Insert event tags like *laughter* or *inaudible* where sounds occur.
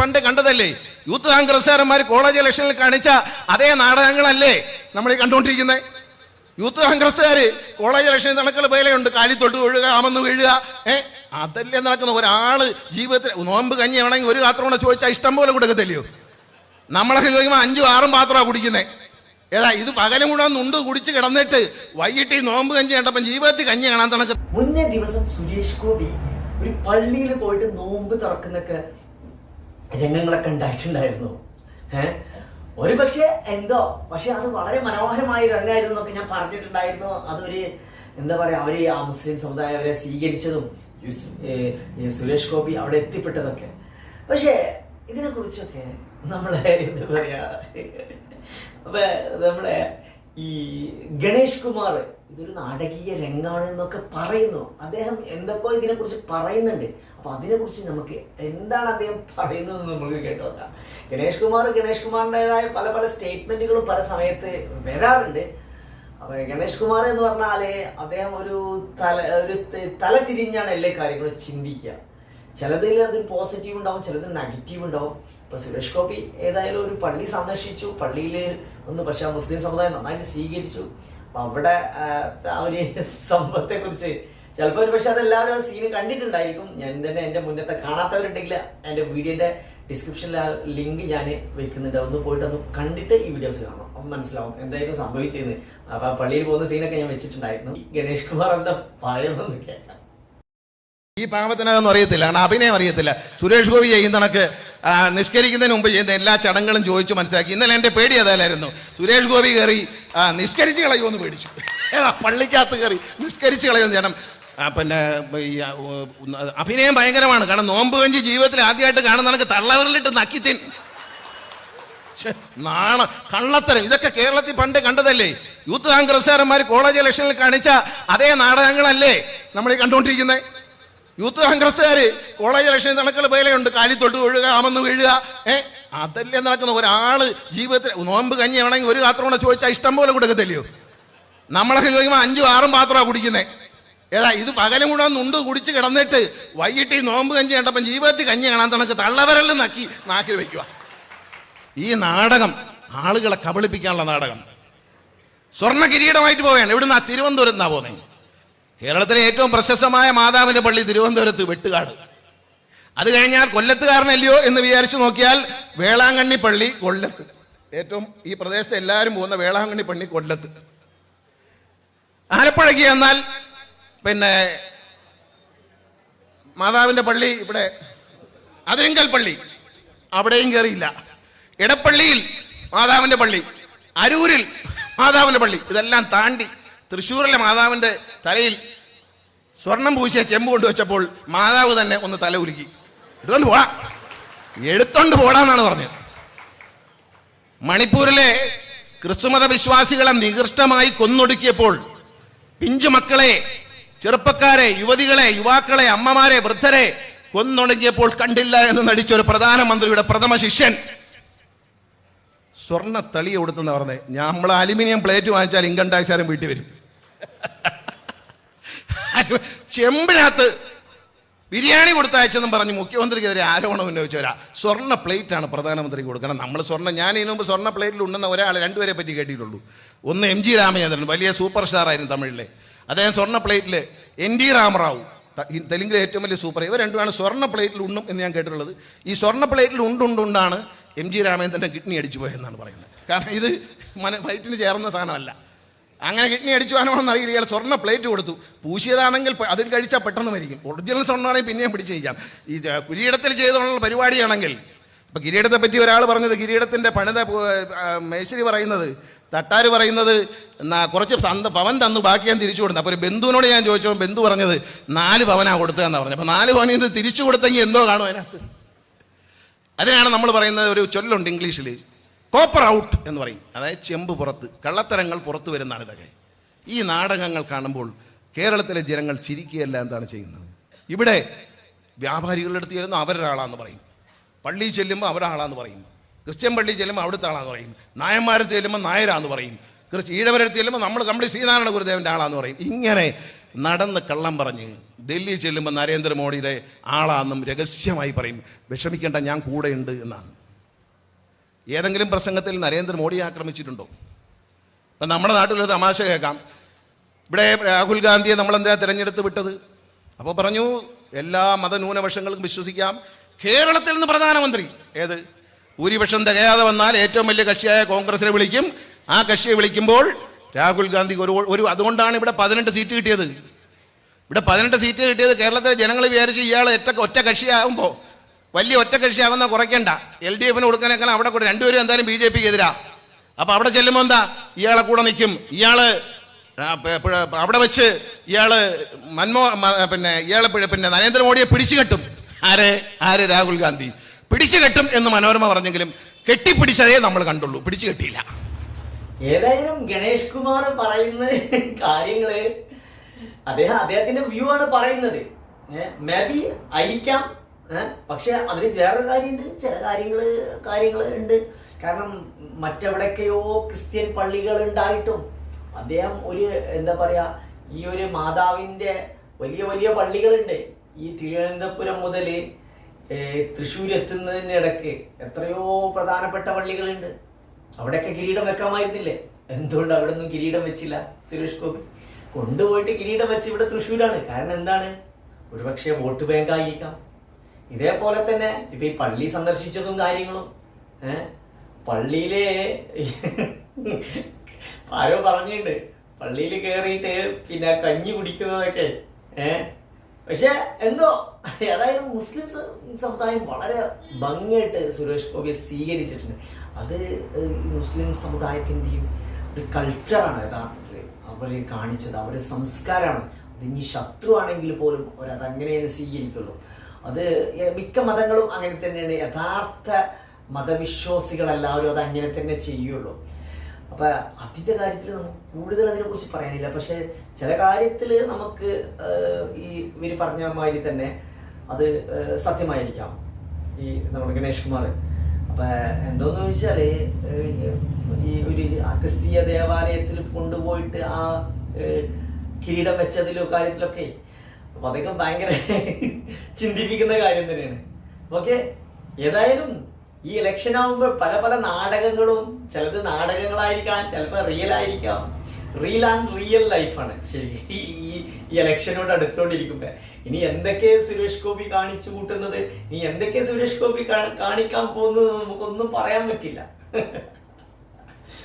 പണ്ട് കണ്ടതല്ലേ? Youth കോൺഗ്രസ്സുകാരന്മാർ college ഇലക്ഷനിൽ കാണിച്ച അതേ നാടകങ്ങളല്ലേ നമ്മൾ ഈ കണ്ടുകൊണ്ടിരിക്കുന്നത് യൂത്ത് കോൺഗ്രസ്സുകാർ കോളേജ് ഇലക്ഷനിൽ നടക്കൽ വേലയുണ്ട്. കാലി തൊട്ട് വീഴുക ആമെന്ന് വീഴുക. ഏ? അതല്ലേ നടക്കുന്ന ഒരാൾ ജീവിതത്തിൽ നോമ്പ് കഞ്ഞി വേണമെങ്കിൽ ഒരു പാത്രം കൂടെ ചോദിച്ചാൽ ഇഷ്ടം പോലെ കൊടുക്കത്തില്ലയോ? നമ്മളൊക്കെ ചോദിക്കുമ്പോൾ അഞ്ചും ആറും പാത്രമാണ് കുടിക്കുന്നത് ഏതാ ഇത് പകലും കൂടെ ഉണ്ട് കുടിച്ച് കിടന്നിട്ട് വൈകിട്ട് ഈ നോമ്പ് കഞ്ഞി കണ്ടപ്പം ജീവിതത്തിൽ കഞ്ഞി കാണാൻ തണക്ക് മുന്നേ ദിവസം സുരേഷ് ഗോപി ഒരു പള്ളിയിൽ പോയിട്ട് നോമ്പ് തുറക്കുന്നൊക്കെ രംഗങ്ങളൊക്കെ ഉണ്ടായിട്ടുണ്ടായിരുന്നു. ഏഹ് ഒരു പക്ഷേ എന്തോ പക്ഷെ അത് വളരെ മനോഹരമായ രംഗമായിരുന്നു എന്നൊക്കെ ഞാൻ പറഞ്ഞിട്ടുണ്ടായിരുന്നു. അതൊരു എന്താ പറയാ അവർ ആ മുസ്ലിം സമുദായം അവരെ സ്വീകരിച്ചതും സുരേഷ് ഗോപി അവിടെ എത്തിപ്പെട്ടതൊക്കെ. പക്ഷേ ഇതിനെ കുറിച്ചൊക്കെ നമ്മളെ എന്താ പറയാ അപ്പൊ നമ്മളെ ഈ ഗണേഷ് കുമാർ ഇതൊരു നാടകീയ രംഗമാണ് എന്നൊക്കെ പറയുന്നു. അദ്ദേഹം എന്തൊക്കെയോ ഇതിനെക്കുറിച്ച് പറയുന്നുണ്ട്. അപ്പോൾ അതിനെക്കുറിച്ച് നമുക്ക് എന്താണ് അദ്ദേഹം പറയുന്നത് നമുക്ക് കേട്ടു നോക്കാം ഗണേഷ് കുമാർ ഗണേഷ് കുമാറിന്റെതായ പല പല സ്റ്റേറ്റ്മെന്റുകളും പല സമയത്ത് വരാറുണ്ട്. അപ്പോൾ ഗണേഷ് കുമാർ എന്ന് പറഞ്ഞാൽ അദ്ദേഹം ഒരു തല ഒരു തല തിരിഞ്ഞാണ് എല്ലാ കാര്യങ്ങളും ചിന്തിക്കുക. ചിലതിൽ അത് പോസിറ്റീവ് ഉണ്ടാവും ചിലത് നെഗറ്റീവ് ഉണ്ടാവും. ഇപ്പൊ സുരേഷ് ഗോപി ഏതായാലും ഒരു പള്ളി സന്ദർശിച്ചു. പള്ളിയിൽ ഒന്ന് പക്ഷേ മുസ്ലിം സമുദായം നന്നായിട്ട് സ്വീകരിച്ചു. അവിടെ ആ, സംഭവത്തെ കുറിച്ച് ചിലപ്പോൾ ഒരു *laughs* പക്ഷെ അതെല്ലാവരും ആ സീന് കണ്ടിട്ടുണ്ടായിരിക്കും. ഞാൻ തന്നെ എന്റെ മുന്നത്തെ കാണാത്തവരുണ്ടെങ്കിൽ എന്റെ വീഡിയോന്റെ ഡിസ്ക്രിപ്ഷനിൽ ആ ലിങ്ക് ഞാൻ വെക്കുന്നുണ്ട്. ഒന്ന് പോയിട്ട് ഒന്ന് കണ്ടിട്ട് ഈ വീഡിയോസ് കാണാം അപ്പം മനസ്സിലാവും എന്തായാലും സംഭവിച്ചിരുന്നു അപ്പൊ ആ പള്ളിയിൽ പോകുന്ന സീനൊക്കെ ഞാൻ വെച്ചിട്ടുണ്ടായിരുന്നു. ഗണേഷ് കുമാർ എന്താ പറയുന്നതെന്ന് കേൾക്കാം. ഈ പാവത്തിനകം അറിയത്തില്ല. കാരണം അഭിനയം അറിയത്തില്ല. സുരേഷ് ഗോപി ചെയ്യുന്ന കണക്ക് നിഷ്കരിക്കുന്നതിന് മുമ്പ് ചെയ്യുന്ന എല്ലാ ചടങ്ങുകളും ചോദിച്ചു മനസ്സിലാക്കി. ഇന്നലെ എന്റെ പേടി അതല്ലായിരുന്നു. സുരേഷ് ഗോപി കയറി നിഷ്കരിച്ച് കളയുമെന്ന് പേടിച്ചു. ഏതാ പള്ളിക്കകത്ത് കയറി നിഷ്കരിച്ച് കളയുമെന്ന് ചേട്ടൻ പിന്നെ അഭിനയം ഭയങ്കരമാണ്. കാരണം നോമ്പ് കഞ്ചി ജീവിതത്തിൽ ആദ്യമായിട്ട് കാണുന്ന കണക്ക് തള്ളവരിലിട്ട് നക്കിത്തിൻ. നാണ കള്ളത്തരം. ഇതൊക്കെ കേരളത്തിൽ പണ്ട് കണ്ടതല്ലേ? യൂത്ത് കോൺഗ്രസ്സുകാരന്മാർ കോളേജ് ഇലക്ഷനിൽ കാണിച്ച അതേ നാടകങ്ങളല്ലേ നമ്മൾ ഈ കണ്ടുകൊണ്ടിരിക്കുന്നത് യൂത്ത് കോൺഗ്രസ്സുകാർ കോളേജ് ഇലക്ഷൻ നടക്കൽ വേലയുണ്ട്. കാലി തൊട്ട് വീഴുക ആമെന്ന് വീഴുക. ഏ? അതല്ലേ നടക്കുന്ന ഒരാൾ ജീവിതത്തിൽ നോമ്പ് കഞ്ഞി വേണമെങ്കിൽ ഒരു പാത്രം കൂടെ ചോദിച്ചാൽ ഇഷ്ടം പോലെ കൊടുക്കത്തില്ലയോ? നമ്മളൊക്കെ ചോദിക്കുമ്പോൾ അഞ്ചും ആറും പാത്രമാണ് കുടിക്കുന്നത് ഏതാ ഇത് പകലും കൂടെ നുണ്ട് കുടിച്ച് കിടന്നിട്ട് വൈകിട്ട് ഈ നോമ്പ് കഞ്ഞി കണ്ടപ്പം ജീവിതത്തിൽ കഞ്ഞി കാണാൻ തണക്ക് തള്ളവരെല്ലാം നക്കി നാക്കിൽ വയ്ക്കുക ഈ നാടകം ആളുകളെ കബളിപ്പിക്കാനുള്ള നാടകം. സ്വർണ കിരീടമായിട്ട് പോവുകയാണ് ഇവിടുന്ന് ആ തിരുവനന്തപുരത്ത് നിന്നാ പോകുന്നത് കേരളത്തിലെ ഏറ്റവും പ്രശസ്തമായ മാതാവിന്റെ പള്ളി തിരുവനന്തപുരത്ത് വെട്ടുകാട്. അത് കഴിഞ്ഞാൽ കൊല്ലത്തുകാരനല്ലയോ എന്ന് വിചാരിച്ചു നോക്കിയാൽ വേളാങ്കണ്ണി പള്ളി കൊല്ലത്ത്. ഏറ്റവും ഈ പ്രദേശത്ത് എല്ലാവരും പോകുന്ന വേളാങ്കണ്ണി പള്ളി കൊല്ലത്ത്. ആലപ്പുഴയ്ക്ക് എന്നാൽ പിന്നെ മാതാവിന്റെ പള്ളി ഇവിടെ അതിരിങ്കൽ പള്ളി. അവിടെയും കയറിയില്ല ഇടപ്പള്ളിയിൽ മാതാവിന്റെ പള്ളി. അരൂരിൽ മാതാവിന്റെ പള്ളി. ഇതെല്ലാം താണ്ടി തൃശ്ശൂരിലെ മാതാവിന്റെ തലയിൽ സ്വർണം പൂശിയ ചെമ്പ് കൊണ്ടുവച്ചപ്പോൾ മാതാവ് തന്നെ ഒന്ന് തല ഉരുക്കി എടുത്തോണ്ട് പോടാ. എടുത്തോണ്ട് പോടാന്നാണ് പറഞ്ഞത്. മണിപ്പൂരിലെ ക്രിസ്തുമത വിശ്വാസികളെ നികൃഷ്ടമായി കൊന്നൊടുക്കിയപ്പോൾ പിഞ്ചു മക്കളെ ചെറുപ്പക്കാരെ യുവതികളെ യുവാക്കളെ അമ്മമാരെ വൃദ്ധരെ കൊന്നൊടുങ്ങിയപ്പോൾ കണ്ടില്ല എന്ന് നടിച്ച ഒരു പ്രധാനമന്ത്രിയുടെ പ്രഥമ ശിഷ്യൻ. സ്വർണ തളി കൊടുത്തെന്ന് പറഞ്ഞത് നമ്മൾ അലുമിനിയം പ്ലേറ്റ് വാങ്ങിച്ചാൽ ഇൻകം ടാക്സ് ആരും വീട്ടിൽ വരും. *laughs* ചെമ്പിനകത്ത് ബിരിയാണി കൊടുത്തയച്ചെന്നും പറഞ്ഞ് മുഖ്യമന്ത്രിക്കെതിരെ ആരോപണം ഉന്നയിച്ചവരാ സ്വർണ പ്ലേറ്റ് ആണ് പ്രധാനമന്ത്രി കൊടുക്കണം. നമ്മൾ സ്വർണ ഞാൻ ഇതിനു മുമ്പ് സ്വർണ പ്ലേറ്റിൽ ഉണ്ടെന്ന ഒരാൾ രണ്ടുപേരെ പറ്റി കേട്ടിട്ടുള്ളൂ. ഒന്ന് എം ജി രാമചന്ദ്രൻ വലിയ സൂപ്പർ സ്റ്റാർ ആയിരുന്നു തമിഴിലെ. അദ്ദേഹം സ്വർണ പ്ലേറ്റിൽ എൻ ഡി രാമറാവു തെലുങ്കിലെ ഏറ്റവും വലിയ സൂപ്പർ ഇവർ രണ്ടുമാണ് സ്വർണ പ്ലേറ്റിൽ ഉണ്ണും എന്ന് ഞാൻ കേട്ടിട്ടുള്ളത്. ഈ സ്വർണ പ്ലേറ്റിൽ ഉണ്ടുണ്ടുണ്ടാണ് എം ജി രാമചന്ദ്രന്റെ കിഡ്നി അടിച്ചു പോയെന്നാണ് പറയുന്നത്. കാരണം ഇത് മന ഫൈറ്റിന് ചേർന്ന സാധനമല്ല. അങ്ങനെ കിഡ്നി അടിച്ചു വാനോണെന്ന് അറിയില്ല. ഇയാൾ സ്വർണ പ്ലേറ്റ് കൊടുത്തു. പൂശിയതാണെങ്കിൽ അതിൽ കഴിച്ചാൽ പെട്ടെന്ന് മരിക്കും. ഒറിജിനൽ സ്വർണമാണെങ്കിൽ പിന്നെയും പിടിച്ച് കഴിക്കാം. ഈ കിരീടത്തിൽ ചെയ്തുള്ള പരിപാടിയാണെങ്കിൽ അപ്പം കിരീടത്തെ പറ്റി ഒരാൾ പറഞ്ഞത് കിരീടത്തിന്റെ പണിത മേശരി പറയുന്നത് തട്ടാർ പറയുന്നത് കുറച്ച് തന്ന് പവൻ തന്നു ബാക്കി ഞാൻ തിരിച്ചു കൊടുത്തു. അപ്പോൾ ഒരു ബന്ധുവിനോട് ഞാൻ ചോദിച്ചപ്പോൾ ബന്ധു പറഞ്ഞത് നാല് പവനാ കൊടുത്തതെന്നാണ് പറഞ്ഞത്. അപ്പോൾ നാല് പവനിൽ നിന്ന് തിരിച്ചു കൊടുത്തെങ്കിൽ എന്തോ കാണും അതിനകത്ത്. അതിനാണ് നമ്മൾ പറയുന്നത് ഒരു ചൊല്ലുണ്ട് ഇംഗ്ലീഷിൽ കോപ്പർ ഔട്ട് എന്ന് പറയും. അതായത് ചെമ്പ് പുറത്ത് കള്ളത്തരങ്ങൾ പുറത്തു വരുന്നതാണ് ഇതൊക്കെ. ഈ നാടകങ്ങൾ കാണുമ്പോൾ കേരളത്തിലെ ജനങ്ങൾ ചിരിക്കുകയല്ല എന്താണ് ചെയ്യുന്നത്? ഇവിടെ വ്യാപാരികളുടെ അടുത്ത് ചെല്ലുന്നു അവരൊരാളാന്ന് പറയും. പള്ളിയിൽ ചെല്ലുമ്പോൾ അവരാളാന്ന് പറയും. ക്രിസ്ത്യൻ പള്ളി ചെല്ലുമ്പോൾ അവിടുത്തെ ആളാന്ന് പറയും. നായന്മാരത്ത് ചെല്ലുമ്പോൾ നായരാന്ന് പറയും. ക്രിസ്ത്യ ഈഴവരടുത്ത് ചെല്ലുമ്പോൾ നമ്മൾ കമ്പിളി ശ്രീനാരായണ ഗുരുദേവന്റെ ആളാന്ന് പറയും. ഇങ്ങനെ നടന്ന് കള്ളം പറഞ്ഞ് ഡൽഹി ചെല്ലുമ്പോൾ നരേന്ദ്രമോദിയുടെ ആളാന്നും രഹസ്യമായി പറയും. വിഷമിക്കേണ്ട ഞാൻ കൂടെയുണ്ട് എന്നാണ്. ഏതെങ്കിലും പ്രസംഗത്തിൽ നരേന്ദ്രമോദിയെ ആക്രമിച്ചിട്ടുണ്ടോ? ഇപ്പം നമ്മുടെ നാട്ടിലൊരു തമാശ കേൾക്കാം. ഇവിടെ രാഹുൽ ഗാന്ധിയെ നമ്മൾ എന്തിനാ തിരഞ്ഞെടുത്ത് വിട്ടത്? അപ്പോൾ പറഞ്ഞു എല്ലാ മതന്യൂനപക്ഷങ്ങൾക്കും വിശ്വസിക്കാം. കേരളത്തിൽ നിന്ന് പ്രധാനമന്ത്രി ഏത്? ഭൂരിപക്ഷം തികയാതെ വന്നാൽ ഏറ്റവും വലിയ കക്ഷിയായ കോൺഗ്രസിനെ വിളിക്കും. ആ കക്ഷിയെ വിളിക്കുമ്പോൾ രാഹുൽ ഗാന്ധി ഒരു ഒരു അതുകൊണ്ടാണ് ഇവിടെ പതിനെട്ട് സീറ്റ് കിട്ടിയത്. ഇവിടെ പതിനെട്ട് സീറ്റ് കിട്ടിയത് കേരളത്തിലെ ജനങ്ങൾ വിചാരിച്ച് ഇയാൾ ഒറ്റ ഒറ്റ കക്ഷിയാകുമ്പോൾ വലിയ ഒറ്റ കക്ഷിയാകുന്ന കുറയ്ക്കണ്ട. എൽ ഡി എഫിന് കൊടുക്കാനേക്കാൾ അവിടെ കൂടെ രണ്ടുപേരും എന്തായാലും ബി ജെ പിക്ക് എതിരാ അപ്പൊ അവിടെ ചെല്ലുമ്പോൾ എന്താ? ഇയാളെ കൂടെ നിൽക്കും ഇയാൾ അവിടെ വെച്ച് ഇയാൾ മൻമോ പിന്നെ ഇയാളെ പിന്നെ നരേന്ദ്രമോദിയെ പിടിച്ചു കെട്ടും. ആരെ? ആരെ? രാഹുൽ ഗാന്ധി. പിടിച്ചു കെട്ടും എന്ന് മനോരമ പറഞ്ഞെങ്കിലും കെട്ടിപ്പിടിച്ചതേ നമ്മൾ കണ്ടുള്ളൂ. പിടിച്ചു കെട്ടിയില്ല. ഏതായാലും ഗണേഷ് കുമാർ പറയുന്ന കാര്യങ്ങൾ അദ്ദേഹം അദ്ദേഹത്തിന്റെ വ്യൂ ആണ് പറയുന്നത് മേ ബി ആയിരിക്കാം ഏ, പക്ഷെ അതിന് വേറൊരു കാര്യമുണ്ട്. ചില കാര്യങ്ങൾ കാര്യങ്ങൾ ഉണ്ട്. കാരണം മറ്റെവിടൊക്കെയോ ക്രിസ്ത്യൻ പള്ളികൾ ഉണ്ടായിട്ടും അദ്ദേഹം ഒരു എന്താ പറയാ ഈ ഒരു മാതാവിന്റെ വലിയ വലിയ പള്ളികളുണ്ട്. ഈ തിരുവനന്തപുരം മുതൽ തൃശ്ശൂർ എത്തുന്നതിനിടക്ക് എത്രയോ പ്രധാനപ്പെട്ട പള്ളികളുണ്ട്. അവിടെയൊക്കെ കിരീടം വെക്കാമായിരുന്നില്ലേ? എന്തുകൊണ്ട് അവിടെ ഒന്നും കിരീടം വെച്ചില്ല സുരേഷ് ഗോപി? കൊണ്ടുപോയിട്ട് കിരീടം വെച്ച് ഇവിടെ തൃശ്ശൂരാണ്. കാരണം എന്താണ്? ഒരുപക്ഷെ വോട്ട് ബാങ്ക് ആയിരിക്കാം ഇതേപോലെ തന്നെ ഇപ്പൊ ഈ പള്ളി സന്ദർശിച്ചതും കാര്യങ്ങളും പള്ളിയിലെ ആരോ പറഞ്ഞിട്ടുണ്ട്. പള്ളിയിൽ കയറിയിട്ട് പിന്നെ കഞ്ഞി കുടിക്കുന്നതൊക്കെ ഏഹ് പക്ഷെ എന്തോ അതായത് മുസ്ലിം സമുദായം വളരെ ഭംഗിയായിട്ട് സുരേഷ് ഗോപിയെ സ്വീകരിച്ചിട്ടുണ്ട്. അത് മുസ്ലിം സമുദായത്തിന്റെയും ഒരു കൾച്ചറാണ് യഥാർത്ഥത്തിൽ അവർ കാണിച്ചത് അവരുടെ സംസ്കാരമാണ്. അത് ഇനി ശത്രു ആണെങ്കിൽ പോലും അവരത് അങ്ങനെയാണ് സ്വീകരിക്കുള്ളൂ. അത് മിക്ക മതങ്ങളും അങ്ങനെ തന്നെയാണ്. യഥാർത്ഥ മതവിശ്വാസികളെല്ലാവരും അത് അങ്ങനെ തന്നെ ചെയ്യുള്ളൂ. അപ്പൊ അതിന്റെ കാര്യത്തിൽ നമുക്ക് കൂടുതൽ അതിനെക്കുറിച്ച് പറയാനില്ല. പക്ഷെ ചില കാര്യത്തിൽ നമുക്ക് ഈ ഇവർ പറഞ്ഞ മാതിരി തന്നെ അത് സത്യമായിരിക്കാം. ഈ നമ്മുടെ ഗണേഷ് കുമാർ. അപ്പൊ എന്തോന്ന് ചോദിച്ചാൽ ഈ ഒരു ക്രിസ്തീയ ദേവാലയത്തിൽ കൊണ്ടുപോയിട്ട് ആ കിരീടം വെച്ചതിലോ കാര്യത്തിലൊക്കെ അപ്പൊ അതൊക്കെ ഭയങ്കര ചിന്തിപ്പിക്കുന്ന കാര്യം തന്നെയാണ്. ഓക്കെ ഏതായാലും ഈ ഇലക്ഷൻ ആവുമ്പോൾ പല പല നാടകങ്ങളും ചിലത് നാടകങ്ങളായിരിക്കാം ചിലപ്പോൾ റിയൽ ആയിരിക്കാം. റിയൽ ആൻഡ് റിയൽ ലൈഫാണ് ശരി ഈ ഈ ഇലക്ഷനോട് അടുത്തോണ്ടിരിക്കുമ്പോ. ഇനി എന്തൊക്കെ സുരേഷ് ഗോപി കാണിച്ചു കൂട്ടുന്നത്? ഇനി എന്തൊക്കെ സുരേഷ് ഗോപി കാണിക്കാൻ പോകുന്നത് നമുക്കൊന്നും പറയാൻ പറ്റില്ല.